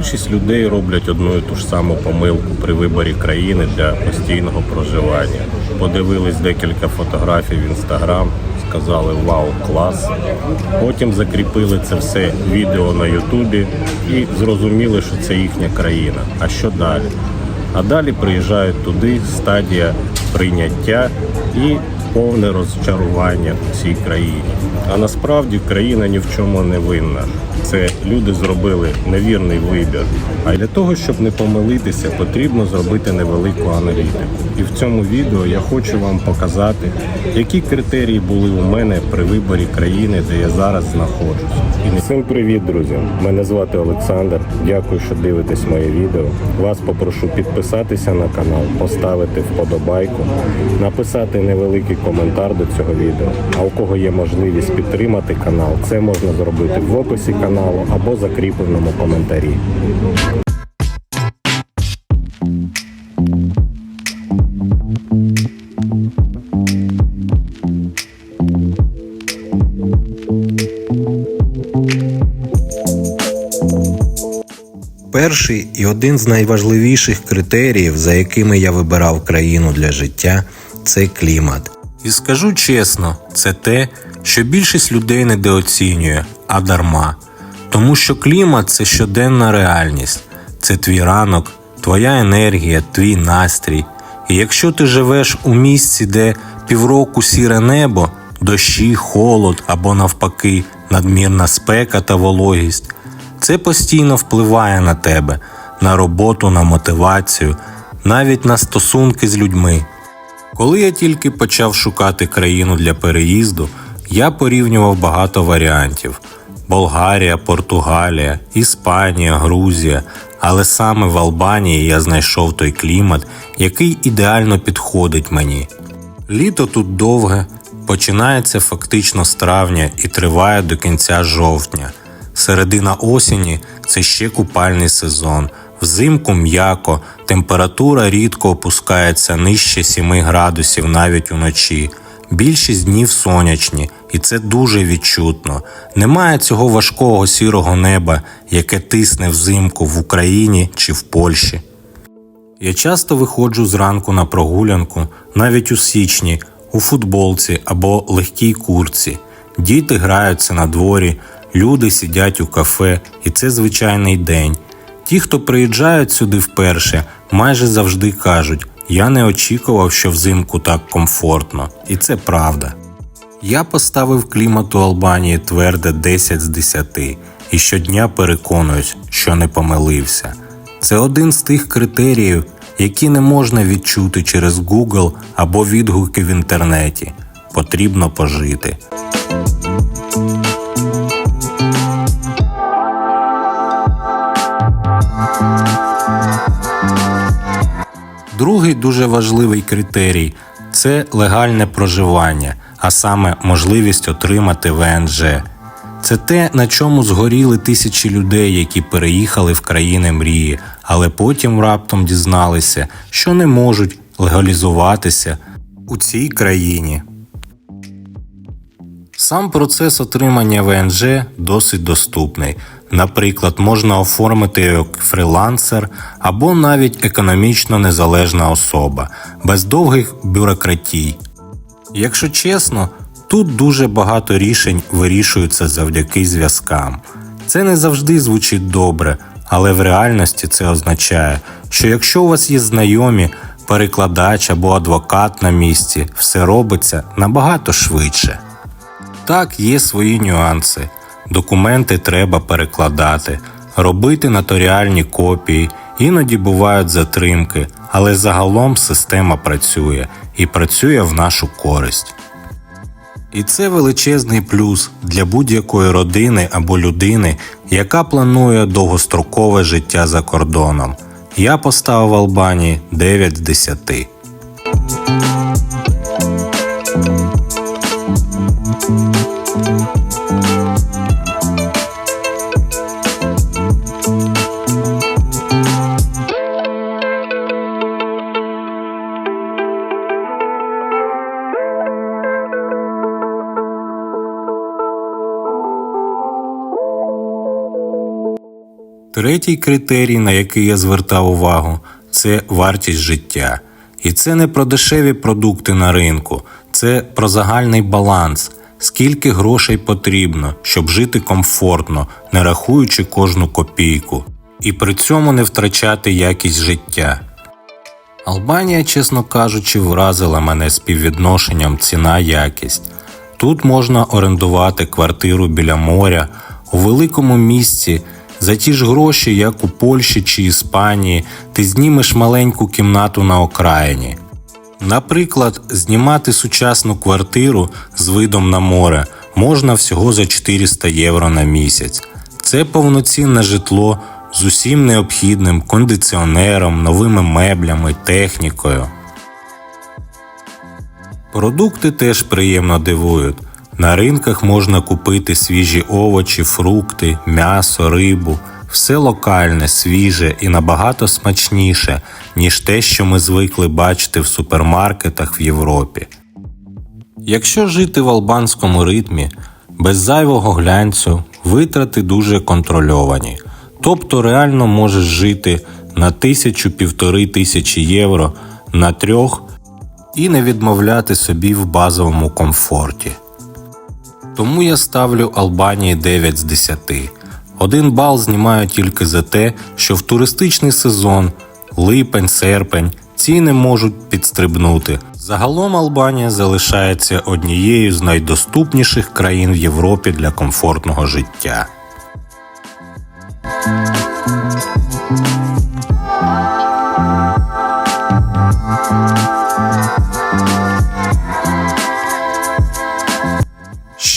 Більшість людей роблять одну і ту ж саму помилку при виборі країни для постійного проживання. Подивились декілька фотографій в інстаграм, сказали вау, клас. Потім закріпили це все відео на Ютубі і зрозуміли, що це їхня країна. А що далі? А далі приїжджають туди стадія прийняття і повне розчарування у цій країні. А насправді країна ні в чому не винна. Це люди зробили невірний вибір. А для того, щоб не помилитися, потрібно зробити невелику аналітику. І в цьому відео я хочу вам показати, які критерії були у мене при виборі країни, де я зараз знаходжусь. Всім привіт, друзі! Мене звати Олександр. Дякую, що дивитесь моє відео. Вас попрошу підписатися на канал, поставити вподобайку, написати невеликий коментар до цього відео. А у кого є можливість підтримати канал, це можна зробити в описі каналу або закріпленому коментарі. Перший і один з найважливіших критеріїв, за якими я вибирав країну для життя, це клімат. І скажу чесно, це те, що більшість людей недооцінює, а дарма. Тому що клімат це щоденна реальність, це твій ранок, твоя енергія, твій настрій. І якщо ти живеш у місці, де півроку сіре небо, дощі, холод або навпаки, надмірна спека та вологість, це постійно впливає на тебе, на роботу, на мотивацію, навіть на стосунки з людьми. Коли я тільки почав шукати країну для переїзду, я порівнював багато варіантів: Болгарія, Португалія, Іспанія, Грузія. Але саме в Албанії я знайшов той клімат, який ідеально підходить мені. Літо тут довге, починається фактично з травня і триває до кінця жовтня. Середина осені це ще купальний сезон. Взимку м'яко, температура рідко опускається нижче 7 градусів навіть уночі. Більшість днів сонячні, і це дуже відчутно. Немає цього важкого сірого неба, яке тисне взимку в Україні чи в Польщі. Я часто виходжу зранку на прогулянку, навіть у січні, у футболці або легкій курці. Діти граються на дворі, люди сидять у кафе, і це звичайний день. Ті, хто приїжджають сюди вперше, майже завжди кажуть: я не очікував, що взимку так комфортно, і це правда. Я поставив клімату Албанії тверде 10 з 10 і щодня переконуюсь, що не помилився. Це один з тих критеріїв, які не можна відчути через Google або відгуки в інтернеті. Потрібно пожити. Другий дуже важливий критерій це легальне проживання, а саме можливість отримати ВНЖ. Це те, на чому згоріли тисячі людей, які переїхали в країни мрії, але потім раптом дізналися, що не можуть легалізуватися у цій країні. Сам процес отримання ВНЖ досить доступний. Наприклад, можна оформити як фрілансер або навіть економічно незалежна особа, без довгих бюрократій. Якщо чесно, тут дуже багато рішень вирішуються завдяки зв'язкам. Це не завжди звучить добре, але в реальності це означає, що якщо у вас є знайомі, перекладач або адвокат на місці, все робиться набагато швидше. Так, є свої нюанси. Документи треба перекладати, робити нотаріальні копії, іноді бувають затримки, але загалом система працює і працює в нашу користь. І це величезний плюс для будь-якої родини або людини, яка планує довгострокове життя за кордоном. Я поставив Албанії 9 з 10. Третій критерій, на який я звертав увагу, це вартість життя. І це не про дешеві продукти на ринку, це про загальний баланс. Скільки грошей потрібно, щоб жити комфортно, не рахуючи кожну копійку, і при цьому не втрачати якість життя. Албанія, чесно кажучи, вразила мене співвідношенням ціна-якість. Тут можна орендувати квартиру біля моря у великому місті за ті ж гроші, як у Польщі чи Іспанії, ти знімеш маленьку кімнату на окраїні. Наприклад, знімати сучасну квартиру з видом на море можна всього за 400 євро на місяць. Це повноцінне житло з усім необхідним кондиціонером, новими меблями, технікою. Продукти теж приємно дивують. На ринках можна купити свіжі овочі, фрукти, м'ясо, рибу. Все локальне, свіже і набагато смачніше, ніж те, що ми звикли бачити в супермаркетах в Європі. Якщо жити в албанському ритмі, без зайвого глянцю, витрати дуже контрольовані. Тобто реально можеш жити на тисячу-півтори тисячі євро на трьох і не відмовляти собі в базовому комфорті. Тому я ставлю Албанії 9 з 10. Один бал знімаю тільки за те, що в туристичний сезон, липень, серпень, ціни можуть підстрибнути. Загалом Албанія залишається однією з найдоступніших країн в Європі для комфортного життя.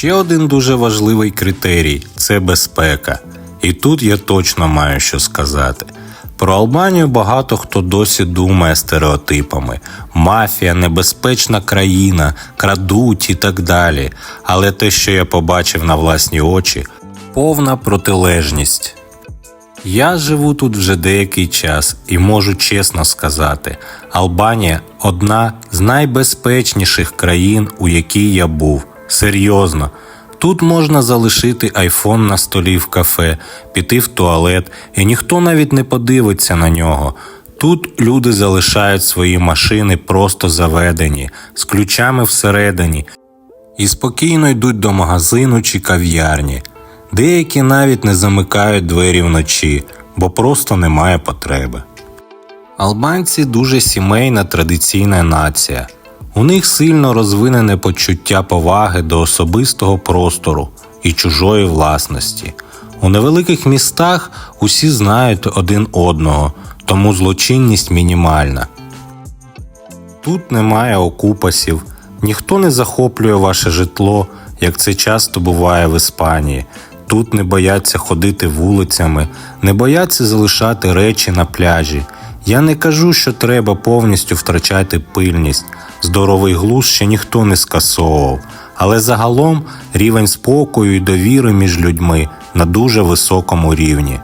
Ще один дуже важливий критерій це безпека. І тут я точно маю що сказати. Про Албанію багато хто досі думає стереотипами: мафія, небезпечна країна, крадуть і так далі. Але те, що я побачив на власні очі, повна протилежність. Я живу тут вже деякий час і можу чесно сказати: Албанія одна з найбезпечніших країн, у якій я був. Серйозно. Тут можна залишити айфон на столі в кафе, піти в туалет, і ніхто навіть не подивиться на нього. Тут люди залишають свої машини просто заведені, з ключами всередині, і спокійно йдуть до магазину чи кав'ярні. Деякі навіть не замикають двері вночі, бо просто немає потреби. Албанці дуже сімейна традиційна нація. У них сильно розвинене почуття поваги до особистого простору і чужої власності. У невеликих містах усі знають один одного, тому злочинність мінімальна. Тут немає окупасів, ніхто не захоплює ваше житло, як це часто буває в Іспанії. Тут не бояться ходити вулицями, не бояться залишати речі на пляжі. Я не кажу, що треба повністю втрачати пильність. Здоровий глузд ще ніхто не скасовував, але загалом рівень спокою і довіри між людьми на дуже високому рівні.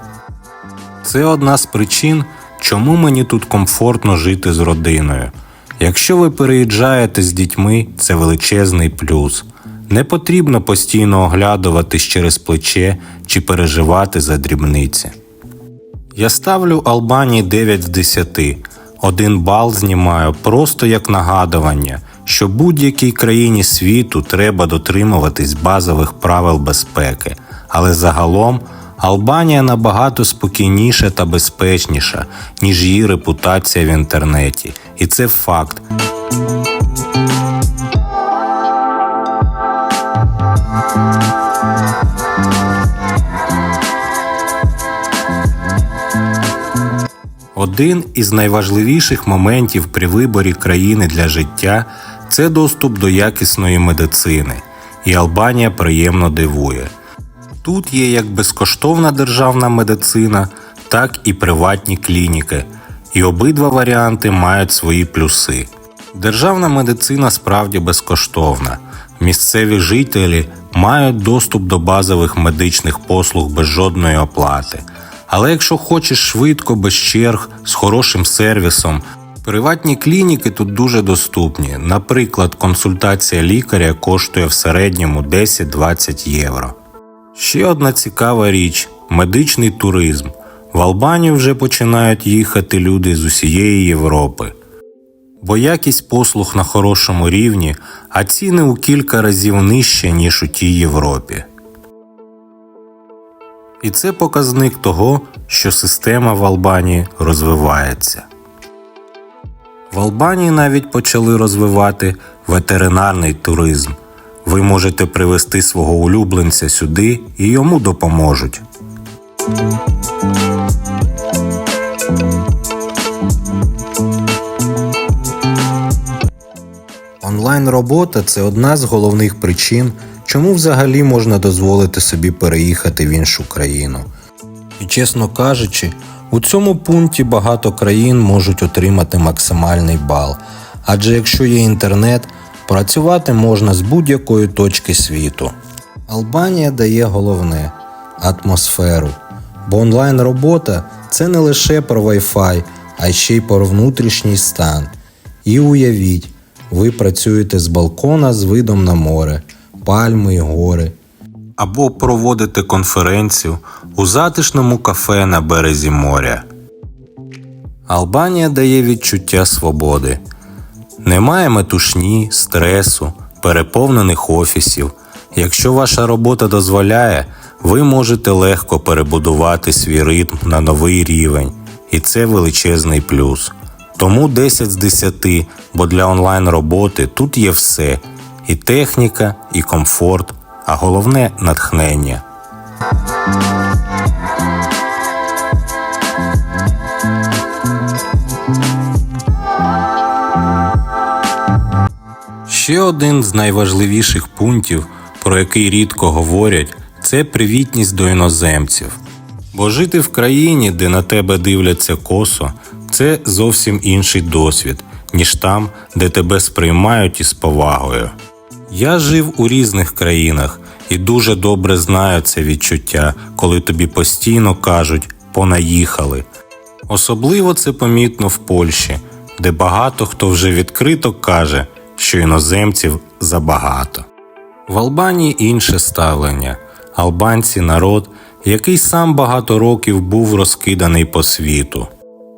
Це одна з причин, чому мені тут комфортно жити з родиною. Якщо ви переїжджаєте з дітьми, це величезний плюс. Не потрібно постійно оглядуватись через плече чи переживати за дрібниці. Я ставлю Албанії 9 з 10. Один бал знімаю просто як нагадування, що будь-якій країні світу треба дотримуватись базових правил безпеки, але загалом Албанія набагато спокійніша та безпечніша, ніж її репутація в інтернеті, і це факт. Один із найважливіших моментів при виборі країни для життя це доступ до якісної медицини, і Албанія приємно дивує. Тут є як безкоштовна державна медицина, так і приватні клініки, і обидва варіанти мають свої плюси. Державна медицина справді безкоштовна. Місцеві жителі мають доступ до базових медичних послуг без жодної оплати. Але якщо хочеш швидко, без черг, з хорошим сервісом, приватні клініки тут дуже доступні. Наприклад, консультація лікаря коштує в середньому 10-20 євро. Ще одна цікава річ медичний туризм. В Албанію вже починають їхати люди з усієї Європи. Бо якість послуг на хорошому рівні, а ціни у кілька разів нижче, ніж у тій Європі. І це показник того, що система в Албанії розвивається. В Албанії навіть почали розвивати ветеринарний туризм. Ви можете привезти свого улюбленця сюди і йому допоможуть. Онлайн робота це одна з головних причин, чому взагалі можна дозволити собі переїхати в іншу країну. І чесно кажучи, у цьому пункті багато країн можуть отримати максимальний бал, адже якщо є інтернет, працювати можна з будь-якої точки світу. Албанія дає головне атмосферу, бо онлайн робота це не лише про Wi-Fi, а ще й про внутрішній стан. І уявіть, ви працюєте з балкона з видом на море, пальми й гори. Або проводите конференцію у затишному кафе на березі моря. Албанія дає відчуття свободи. Немає метушні, стресу, переповнених офісів. Якщо ваша робота дозволяє, ви можете легко перебудувати свій ритм на новий рівень, і це величезний плюс. Тому 10 з 10, бо для онлайн роботи тут є все: і техніка, і комфорт, а головне натхнення. Ще один з найважливіших пунктів, про який рідко говорять, це привітність до іноземців. Бо жити в країні, де на тебе дивляться косо, це зовсім інший досвід, ніж там, де тебе сприймають із повагою. Я жив у різних країнах і дуже добре знаю це відчуття, коли тобі постійно кажуть понаїхали. Особливо це помітно в Польщі, де багато хто вже відкрито каже, що іноземців забагато. В Албанії інше ставлення. Албанці народ, який сам багато років був розкиданий по світу.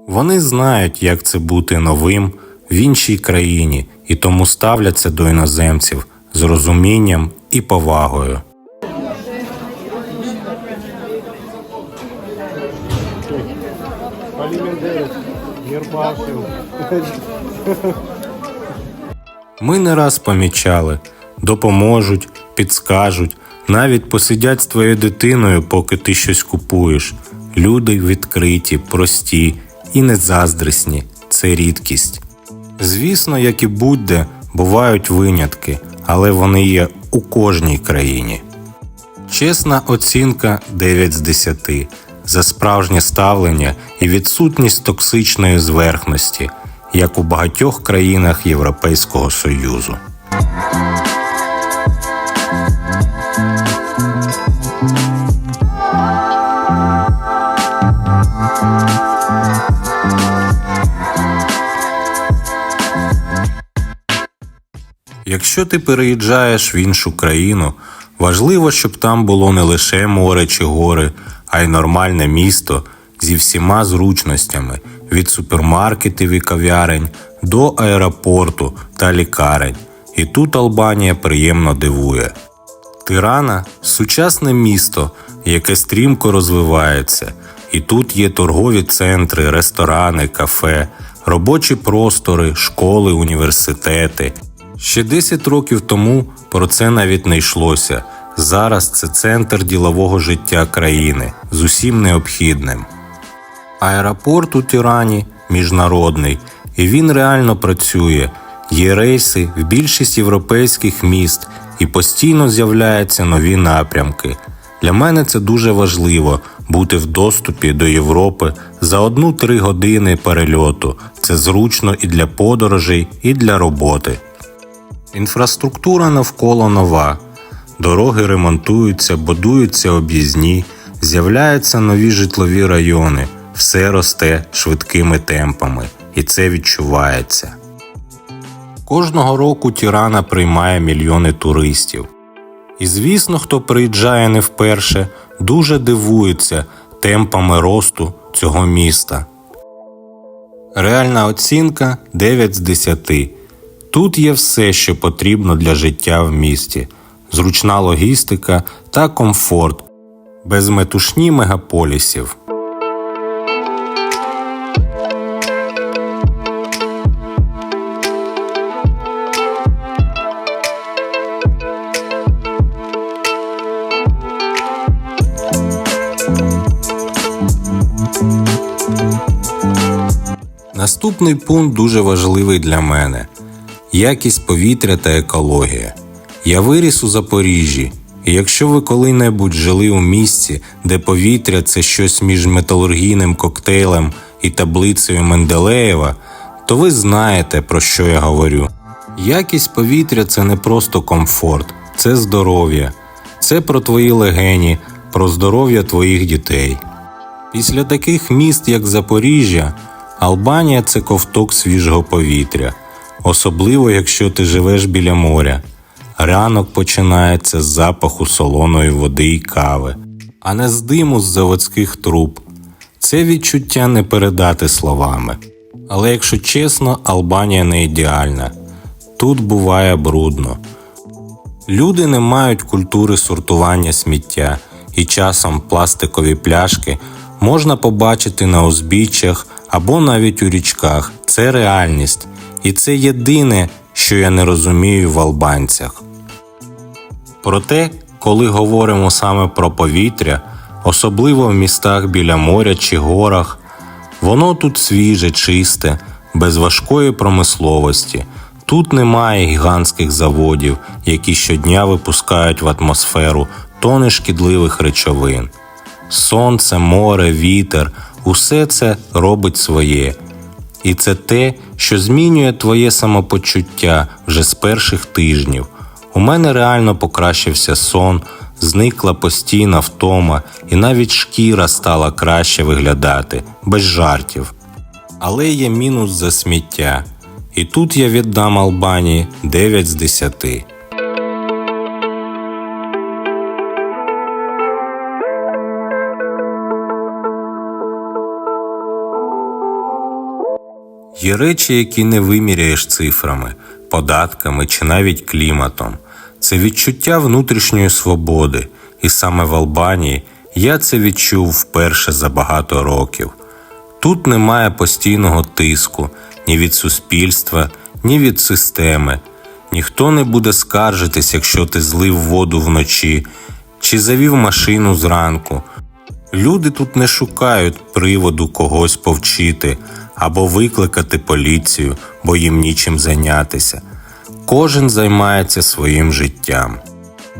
Вони знають, як це бути новим в іншій країні і тому ставляться до іноземців з розумінням і повагою. Ми не раз помічали, допоможуть, підскажуть, навіть посидять з твоєю дитиною, поки ти щось купуєш. Люди відкриті, прості і незаздрісні це рідкість. Звісно, як і будь-де, бувають винятки, але вони є у кожній країні. Чесна оцінка 9 з 10 за справжнє ставлення і відсутність токсичної зверхності, як у багатьох країнах Європейського Союзу. Якщо ти переїжджаєш в іншу країну, важливо, щоб там було не лише море чи гори, а й нормальне місто зі всіма зручностями від супермаркетів і кав'ярень до аеропорту та лікарень. І тут Албанія приємно дивує. Тирана сучасне місто, яке стрімко розвивається, і тут є торгові центри, ресторани, кафе, робочі простори, школи, університети. Ще 10 років тому про це навіть не йшлося. Зараз це центр ділового життя країни з усім необхідним. Аеропорт у Тирані міжнародний, і він реально працює. Є рейси в більшість європейських міст і постійно з'являються нові напрямки. Для мене це дуже важливо бути в доступі до Європи за одну-три години перельоту. Це зручно і для подорожей, і для роботи. Інфраструктура навколо нова. Дороги ремонтуються, будуються об'їзні, з'являються нові житлові райони, все росте швидкими темпами, і це відчувається. Кожного року Тірана приймає мільйони туристів. І звісно, хто приїжджає не вперше, дуже дивується темпами росту цього міста. Реальна оцінка 9 з 10. Тут є все, що потрібно для життя в місті: зручна логістика та комфорт, без метушні мегаполісів. Наступний пункт дуже важливий для мене якість повітря та екологія. Я виріс у Запоріжжі, і якщо ви коли-небудь жили у місці, де повітря це щось між металургійним коктейлем і таблицею Менделеєва, то ви знаєте, про що я говорю. Якість повітря це не просто комфорт, це здоров'я, це про твої легені, про здоров'я твоїх дітей. Після таких міст, як Запоріжжя, Албанія це ковток свіжого повітря, особливо якщо ти живеш біля моря. Ранок починається з запаху солоної води і кави, а не з диму з заводських труб. Це відчуття не передати словами. Але якщо чесно, Албанія не ідеальна. Тут буває брудно. Люди не мають культури сортування сміття, і часом пластикові пляшки можна побачити на узбіччях або навіть у річках. Це реальність, і це єдине, що я не розумію в албанцях. Проте, коли говоримо саме про повітря, особливо в містах біля моря чи горах, воно тут свіже, чисте, без важкої промисловості. Тут немає гігантських заводів, які щодня випускають в атмосферу тони шкідливих речовин. Сонце, море, вітер усе це робить своє. І це те, що змінює твоє самопочуття вже з перших тижнів. У мене реально покращився сон, зникла постійна втома, і навіть шкіра стала краще виглядати, без жартів. Але є мінус за сміття. І тут я віддам Албанії 9 з 10. Є речі, які не виміряєш цифрами, податками чи навіть кліматом. Це відчуття внутрішньої свободи, і саме в Албанії я це відчув вперше за багато років. Тут немає постійного тиску ні від суспільства, ні від системи. Ніхто не буде скаржитись, якщо ти злив воду вночі чи завів машину зранку. Люди тут не шукають приводу когось повчити або викликати поліцію, бо їм нічим зайнятися. Кожен займається своїм життям.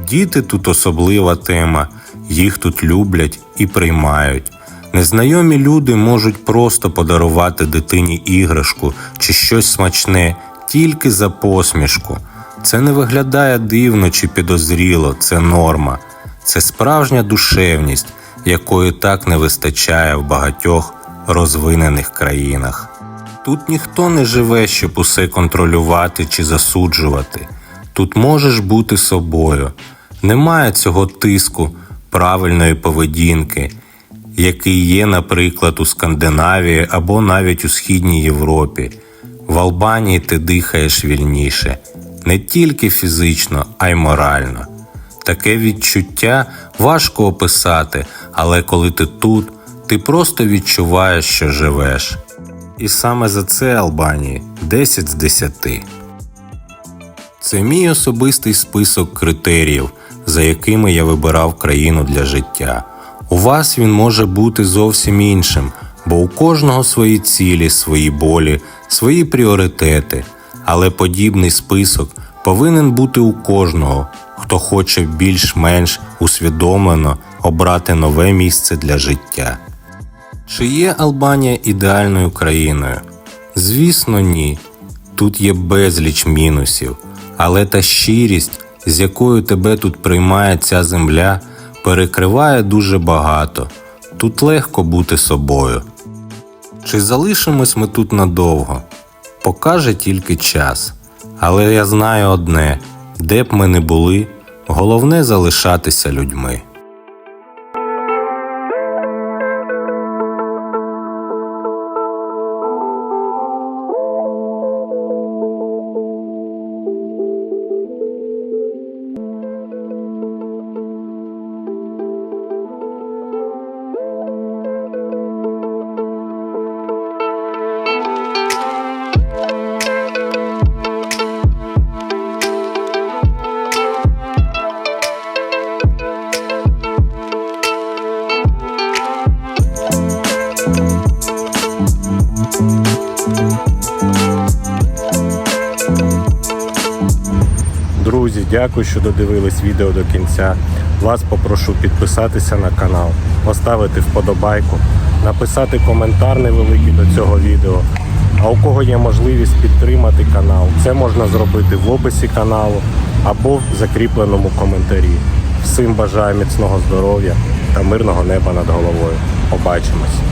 Діти тут особлива тема, їх тут люблять і приймають. Незнайомі люди можуть просто подарувати дитині іграшку чи щось смачне тільки за посмішку. Це не виглядає дивно чи підозріло, це норма, це справжня душевність, якої так не вистачає в багатьох розвинених країнах. Тут ніхто не живе, щоб усе контролювати чи засуджувати. Тут можеш бути собою. Немає цього тиску правильної поведінки, який є, наприклад, у Скандинавії або навіть у Східній Європі. В Албанії ти дихаєш вільніше, не тільки фізично, а й морально. Таке відчуття важко описати, але коли ти тут, ти просто відчуваєш, що живеш. І саме за це Албанії 10 з 10. Це мій особистий список критеріїв, за якими я вибирав країну для життя. У вас він може бути зовсім іншим, бо у кожного свої цілі, свої болі, свої пріоритети. Але подібний список повинен бути у кожного, хто хоче більш-менш усвідомлено обрати нове місце для життя. Чи є Албанія ідеальною країною? Звісно, ні. Тут є безліч мінусів, але та щирість, з якою тебе тут приймає ця земля, перекриває дуже багато. Тут легко бути собою. Чи залишимось ми тут надовго? Покаже тільки час. Але я знаю одне: де б ми не були, головне залишатися людьми. Дякую, що додивились відео до кінця. Вас попрошу підписатися на канал, поставити вподобайку, написати коментар невеликий до цього відео. А у кого є можливість підтримати канал, це можна зробити в описі каналу або в закріпленому коментарі. Всім бажаю міцного здоров'я та мирного неба над головою. Побачимось!